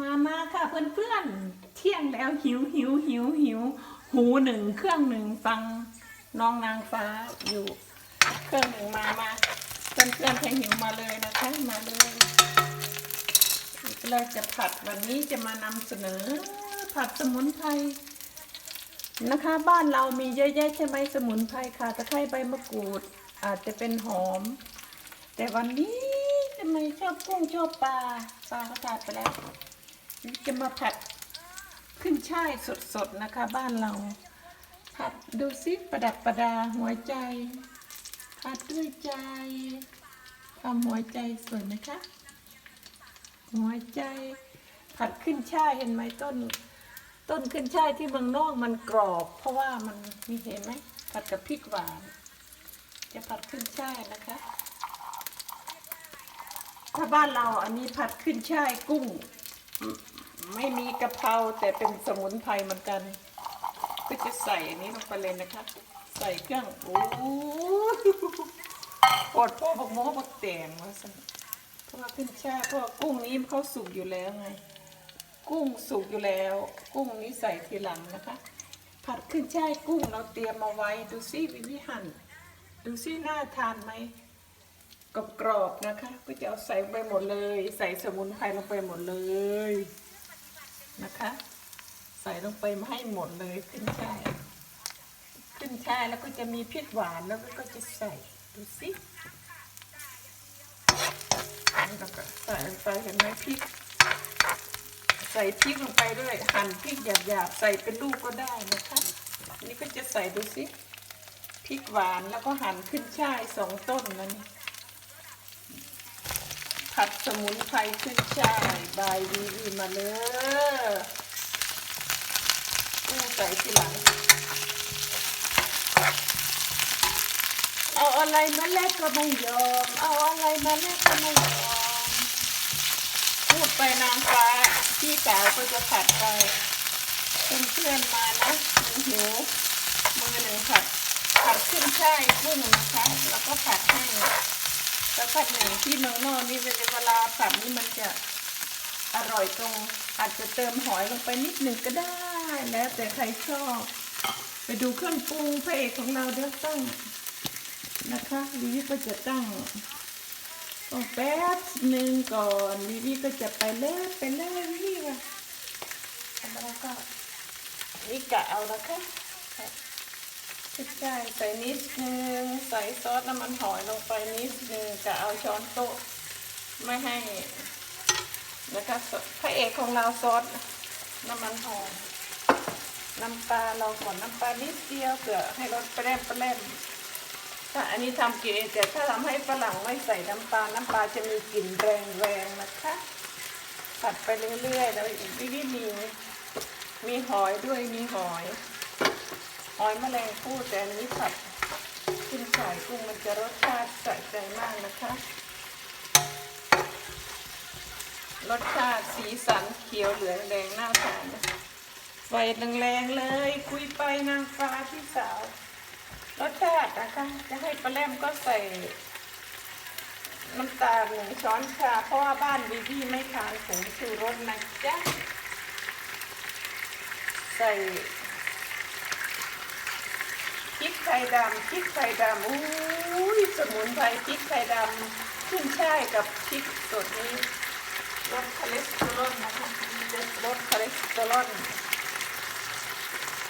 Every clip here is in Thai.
มามาค่ะเพื่อนๆ เที่ยงแล้วหิวหิวหิวหิว หูหนึ่งเครื่องหนึ่งฟังน้องนางฟ้าอยู่ เครื่องหนึ่งมามาเพื่อนเพื่อนๆถ้าหิวมาเลยนะคะมาเลยเราจะผัดวันนี้จะมานำเสนอ ผัดสมุนไพรนะคะ บ้านเรามีเยอะแยะใช่ไหมสมุนไพรค่ะตะไคร้ใบมะกรูด อาจจะเป็นหอม แต่วันนี้ทำไมชอบกุ้งชอบปลาปลาก็ทานไปแล้ว จะมาผัดขึ้นช่ายสดๆนะคะ บ้านเรา ผัดดูซิประดับประดาหัวใจ ผัดด้วยใจทำหัวใจสวยไหมคะ หัวใจ ผัดขึ้นช่ายเห็นไหมต้น ต้นขึ้นช่ายที่เมืองนอกมันกรอบ เพราะว่ามันมีเห็นไหมผัดกับพริกหวาน จะผัดขึ้นช่ายนะคะถ้าบ้านเราอันนี้ผัดขึ้นช่ายกุ้ง กะเพราแต่เป็นสมุนไพรเหมือนกันก็จะใส่อันนี้ลงไปเลยนะคะใส่เครื่องโอ้ปวดพ่อบักโม้บักแตงว่าสันเพราะว่าขึ้นช่ายเพราะว่ากุ้งนี้เขาสุกอยู่แล้วไง กุ้งสุกอยู่แล้ว กุ้งนี้ใส่ทีหลังนะคะ ผัดขึ้นช่ายกุ้งเราเตรียมมาไว้ดูซิวิธีหั่นดูซิน่าทานไหมกรอบๆนะคะ ก็จะเอาใส่ไปหมดเลย ใส่สมุนไพรลงไปหมดเลย นะคะ ใส่ลงไปให้หมดเลยขึ้นช่ายขึ้นช่ายแล้วก็จะมีพริกหวานแล้วก็จะใส่ดูสิอันนี้เราก็ใส่ลงไปเห็นไหมพริก ใส่พริกลงไปด้วยหั่นพริกหยาบๆใส่เป็นลูกก็ได้นะคะนนี้ก็จะใส่ดูสิพริกหวานแล้วก็หั่นขึ้นช่ายสองต้นนั่น ผัดสมุนไพรขึ้นช่ายบายวีวีมาเลยกู้ใส่ทีหลัง เอาอะไรมาแลกก็ไม่ยอม เอาอะไรมาแลกก็ไม่ยอม พูดไปนางฟ้า พี่สาวก็จะผัดไปเพื่อนๆมานะมันหิวมือหนึ่งผัด ผัดขึ้นช่ายกุ้งนะคะ แล้วก็ผัดให้ แล้วผัดหนึ่งที่เมืองนอกนี่เวลาผัดนี่มันจะอร่อยตรง อาจจะเติมหอยลงไปนิดหนึ่งก็ได้ แล้วแต่ใครชอบ ไปดูเครื่องปรุงพระเอกของเราเดี๋ยวตั้งนะคะวิวิก็จะตั้งต้องแป๊บหนึ่งก่อนวิวิก็จะไปเล่นไปเล่นวิวิค่ะแล้วก็นี่กะเอานะค่ะ พริกไทยใส่นิดนึง ใส่ซอสน้ำมันหอยลงไปนิดนึงจะเอาช้อนโต๊ะไม่ให้นะคะพระเอกของเราซอสน้ำมันหอยน้ำปลาเราก่อนน้ำปลานิดเดียวเผื่อให้รสแปร่มแปร่มถ้าอันนี้ทำกินเองแต่ถ้าทำให้ฝรั่งไม่ใส่น้ำปลา น้ำปลาจะมีกลิ่นแรงๆนะคะ ผัดไปเรื่อยๆแล้วอีกวิธีมีมีหอยด้วยมีหอย หอยแมลงภู่แต่อันนี้ผัดขึ้นสายกุ้งมันจะรสชาติสะใจมากนะคะ รสชาติสีสันเขียวเหลืองแดงน่าทานนะไฟแรงๆเลย คุยไปนางฟ้าพี่สาว รสชาตินะคะ จะให้ปลาแรมก็ใส่ น้ำตาลหนึ่งช้อนชาเพราะว่าบ้านบีบี้ไม่ทานผงชูรสนะจ๊ะใส่ พริกไทย ดำพริกไทยดำอุ้ยสมุนไพรพริกไทยดำขึ้นช่ายกับพริกสดนี้ลดคอเลสเตอรอลนะคะจะลดคอเลสเตอรอล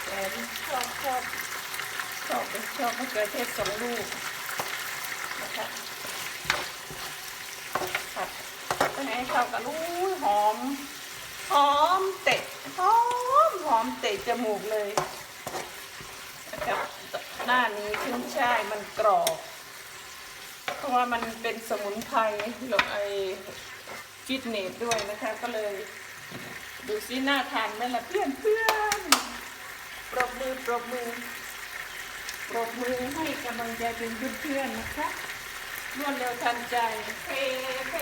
แต่ชอบชอบชอบเป็นชอบมะเขือเทศสองลูกนะคะผัดก็ให้เข้ากันอุ้ยหอมหอมเตะหอมหอมเตะจมูกเลยนะครับ หน้านี้ขึ้นช่ายมันกรอบ เพราะว่ามันเป็นสมุนไพรหรือไอฟิตเนสด้วยนะคะ ก็เลย ดูซิหน่าทานไหมล่ะเพื่อนเพื่อนปรบมือปรบมือปรบมือให้กำลังใจเป็นเพื่อนนะคะรวดเร็วทันใจเพเพ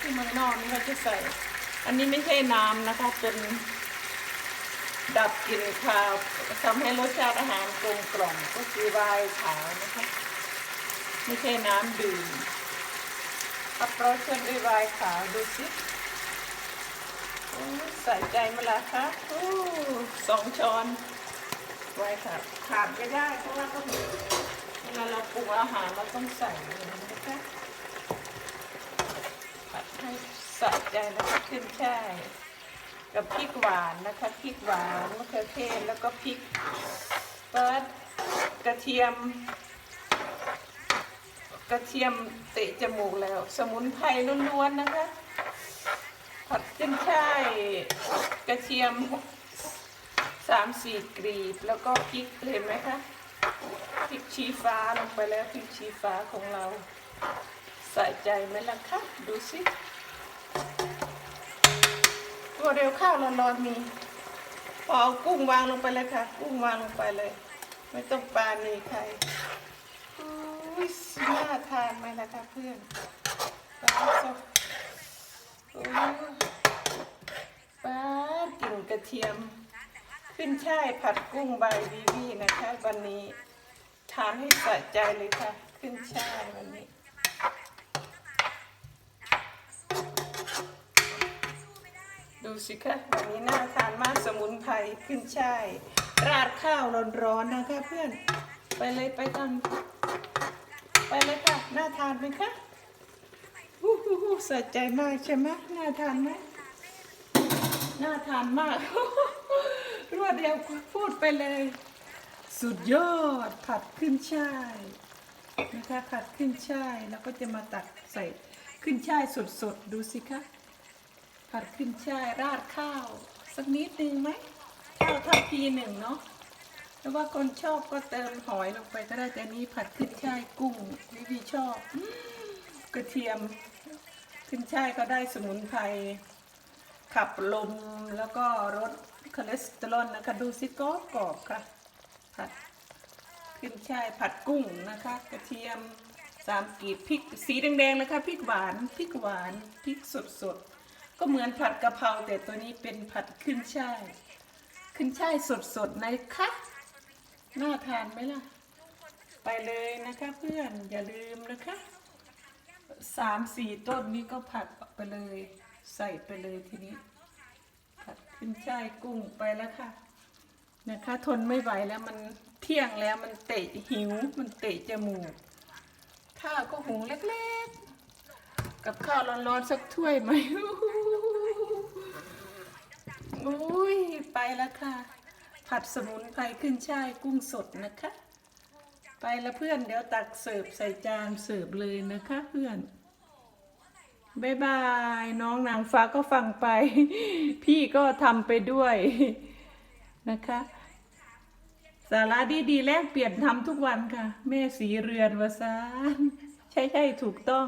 ที่เมืองนอกนี่เขาจะใส่ อันนี้ไม่ใช่น้ำนะคะเป็น ดับกลิ่นคาวทำให้รสชาติอาหารกลมกล่อมก็คือไวน์ขาวนะคะ ไม่ใช่น้ำดื่มอัปโรชนด้วยไวน์ขาวดูสิใส่ใจมาละคะอสองช้อนไว้ค่ะขาดไม่ได้เพราะว่าต้องเวลาเราปรุงอาหารเราต้องใส่เลยนะคะผัดให้ใส่ใจแล้วก็ขึ้นช่าย กับพริกหวานนะคะพริกหวานมะเขือเทศแล้วก็พริกเปิดกระเทียม กระเทียมเตะจมูกแล้ว สมุนไพรล้วนๆนะคะ ผัดขึ้นช่ายกระเทียมสามสี่กรีบแล้วก็พริกเห็นไหมคะพริกชี้ฟ้าลงไปแล้วพริกชี้ฟ้าของเรา ใส่ใจไหมล่ะคะดูสิ ตัวเร็วข้าวร้อนๆมี พอเอากุ้งวางลงไปเลยค่ะ กุ้งวางลงไปเลย ไม่ต้องปลานีใครอุ้ยน่าทานไหมล่ะคะเพื่อนปลาสดปลากลิ่นกระเทียม ขึ้นช่ายผัดกุ้งใบวีวีนะคะ วันนี้ทานให้สะใจเลยค่ะ ขึ้นช่ายวันนี้ ดูสิคะวันนี้น่าทานมากสมุนไพรขึ้นช่ายราดข้าวร้อนๆนะคะเพื่อน ไปเลยไปกันไปเลยค่ะ น่าทานไหมคะฮู้ฮู้ฮู้สะใจมากใช่ไหมน่าทานไหมน่าทานมาก รวดเดียวพูดไปเลย สุดยอดผัดขึ้นช่ายนะคะผัดขึ้นช่ายแล้วก็จะมาตักใส่ขึ้นช่ายสดๆ ดูสิคะ ผัดขึ้นช่ายราดข้าว สักนิดนึงไหมข้าวทัพพีหนึ่งเนาะหรือว่าคนชอบก็เติมหอยลงไปก็ได้แต่นี้ผัดขึ้นช่ายกุ้งวิธีชอบกระเทียมขึ้นช่ายก็ได้สมุนไพรขับลมแล้วก็ลดคอเลสเตอรอลนะคะดูสิกรอกรอบค่ะผัดขึ้นช่ายผัดกุ้งนะคะ กระเทียมสามกีบพริกสีแดงๆนะคะพริกหวานพริกหวานพริกสดๆ ก็เหมือนผัดกะเพราแต่ตัวนี้เป็นผัดขึ้นช่าย ขึ้นช่ายสดๆนะคะน่าทานไหมล่ะ ไปเลยนะคะเพื่อนอย่าลืมนะคะสามสี่ต้นนี้ก็ผัดไปเลย ใส่ไปเลยทีนี้ ผัดขึ้นช่ายกุ้งไปแล้วค่ะ นะคะ ทนไม่ไหวแล้วมันเที่ยงแล้วมันเตะหิว มันเตะจมูกข้าวก็หุงเล็กๆ กับข้าวร้อนๆสักถ้วยไหม อุ้ยไปแล้วค่ะ ผัดสมุนไพรขึ้นช่ายกุ้งสดนะคะ ไปแล้วเพื่อนเดี๋ยวตักเสิร์ฟใส่จานเสิร์ฟเลยนะคะ เพื่อนบายบายน้องนางฟ้าก็ฟังไป พี่ก็ทำไปด้วยนะคะ สาระดีๆแลกเปลี่ยนทำทุกวันค่ะ แม่สีเรือนวสานใช่ใช่ๆถูกต้อง